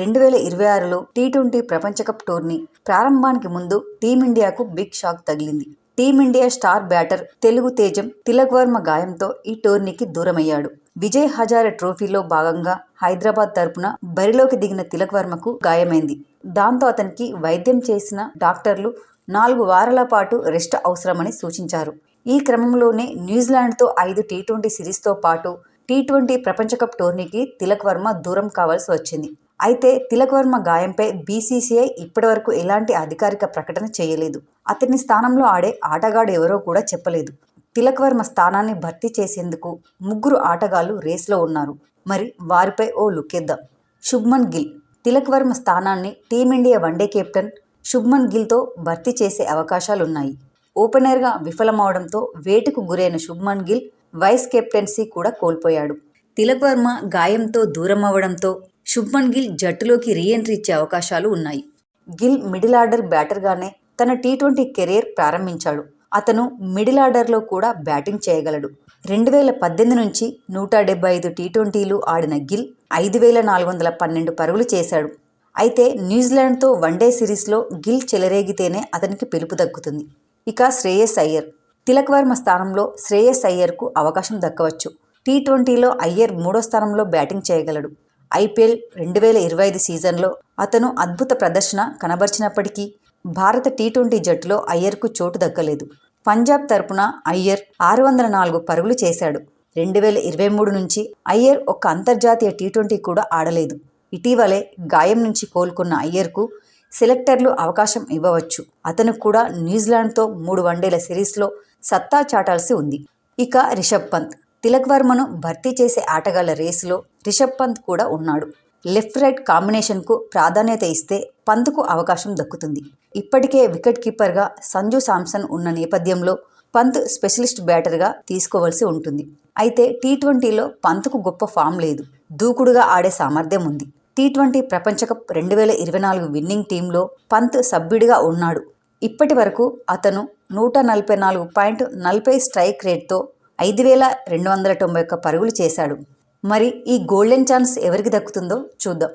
రెండు వేల ఇరవై ఆరులో టీ ట్వంటీ ప్రపంచకప్ టోర్నీ ప్రారంభానికి ముందు టీమిండియాకు బిగ్ షాక్ తగిలింది. Team India star batter Telugu తేజం తిలక్ వర్మ గాయంతో ఈ టోర్నీకి దూరమయ్యాడు. విజయ్ హజారే ట్రోఫీలో భాగంగా హైదరాబాద్ తరపున బరిలోకి దిగిన తిలక్ వర్మకు గాయమైంది. దాంతో అతనికి వైద్యం చేసిన డాక్టర్లు నాలుగు వారాల పాటు రెస్ట్ అవసరమని సూచించారు. ఈ క్రమంలోనే న్యూజిలాండ్తో ఐదు టీ ట్వంటీ సిరీస్తో పాటు టీ ట్వంటీ ప్రపంచకప్ టోర్నీకి తిలక్ వర్మ దూరం కావాల్సి వచ్చింది. అయితే తిలక్ వర్మ గాయంపై బీసీసీఐ ఇప్పటివరకు ఎలాంటి అధికారిక ప్రకటన చేయలేదు. అతని స్థానంలో ఆడే ఆటగాడు ఎవరో కూడా చెప్పలేదు. తిలక్ వర్మ స్థానాన్ని భర్తీ చేసేందుకు ముగ్గురు ఆటగాళ్ళు రేస్లో ఉన్నారు. మరి వారిపై ఓ లుక్కేద్దాం శుభ్మన్ గిల్. తిలక్ వర్మ స్థానాన్ని team India one day captain Shubman గిల్తో భర్తీ చేసే అవకాశాలున్నాయి. ఓపెనర్గా విఫలమవడంతో వేటుకు గురైన శుభ్మన్ గిల్ వైస్ కెప్టెన్సీ కూడా కోల్పోయాడు. తిలక్ వర్మ గాయంతో దూరం అవ్వడంతో శుభ్మన్ గిల్ జట్టులోకి రీఎంట్రీ ఇచ్చే అవకాశాలు ఉన్నాయి. గిల్ మిడిల్ ఆర్డర్ బ్యాటర్గానే తన టీ ట్వంటీ కెరీర్ ప్రారంభించాడు. అతను మిడిల్ ఆర్డర్లో కూడా బ్యాటింగ్ చేయగలడు. రెండు వేల పద్దెనిమిది నుంచి నూట డెబ్బై ఐదు టీ ట్వంటీలు ఆడిన గిల్ ఐదు వేల నాలుగు వందల పన్నెండు పరుగులు చేశాడు. అయితే న్యూజిలాండ్తో వన్డే సిరీస్లో గిల్ చెలరేగితేనే అతనికి పిలుపు దక్కుతుంది. ఇక శ్రేయస్ అయ్యర్. తిలక్ వర్మ స్థానంలో శ్రేయస్ అయ్యర్కు అవకాశం దక్కవచ్చు. టీ ట్వంటీలో అయ్యర్ మూడో స్థానంలో బ్యాటింగ్ చేయగలడు. ఐపీఎల్ రెండు వేల ఇరవై ఐదు సీజన్లో అతను అద్భుత ప్రదర్శన కనబర్చినప్పటికీ భారత టీ ట్వంటీ జట్టులో అయ్యర్కు చోటు దక్కలేదు. పంజాబ్ తరపున అయ్యర్ ఆరు వందల నాలుగు పరుగులు చేశాడు. రెండు వేల ఇరవై మూడు నుంచి అయ్యర్ ఒక్క అంతర్జాతీయ టీ ట్వంటీ కూడా ఆడలేదు. ఇటీవలే గాయం నుంచి కోలుకున్న అయ్యర్కు సెలెక్టర్లు అవకాశం ఇవ్వవచ్చు. అతను కూడా న్యూజిలాండ్తో మూడు వన్డేల సిరీస్లో సత్తా చాటాల్సి ఉంది. ఇక రిషబ్ పంత్ తిలక్ వర్మను భర్తీ చేసే ఆటగాళ్ళ రేసులో రిషబ్ పంత్ కూడా ఉన్నాడు. లెఫ్ట్ రైట్ కాంబినేషన్కు ప్రాధాన్యత ఇస్తే పంత్కు అవకాశం దక్కుతుంది. ఇప్పటికే వికెట్ కీపర్గా సంజు సామ్సన్ ఉన్న నేపథ్యంలో పంత్ స్పెషలిస్ట్ బ్యాటర్గా తీసుకోవాల్సి ఉంటుంది. అయితే టీ ట్వంటీలో పంత్కు గొప్ప ఫామ్ లేదు. దూకుడుగా ఆడే సామర్థ్యం ఉంది. టీ ట్వంటీ ప్రపంచ కప్ రెండు వేల ఇరవై నాలుగు విన్నింగ్ టీంలో పంత్ సభ్యుడిగా ఉన్నాడు. ఇప్పటి వరకు అతను నూట నలభై నాలుగు పాయింట్ నలభై స్ట్రైక్ రేట్తో ఐదు వేల రెండు వందల తొంభై ఒక్క పరుగులు చేశాడు. మరి ఈ గోల్డెన్ ఛాన్స్ ఎవరికి దక్కుతుందో చూద్దాం.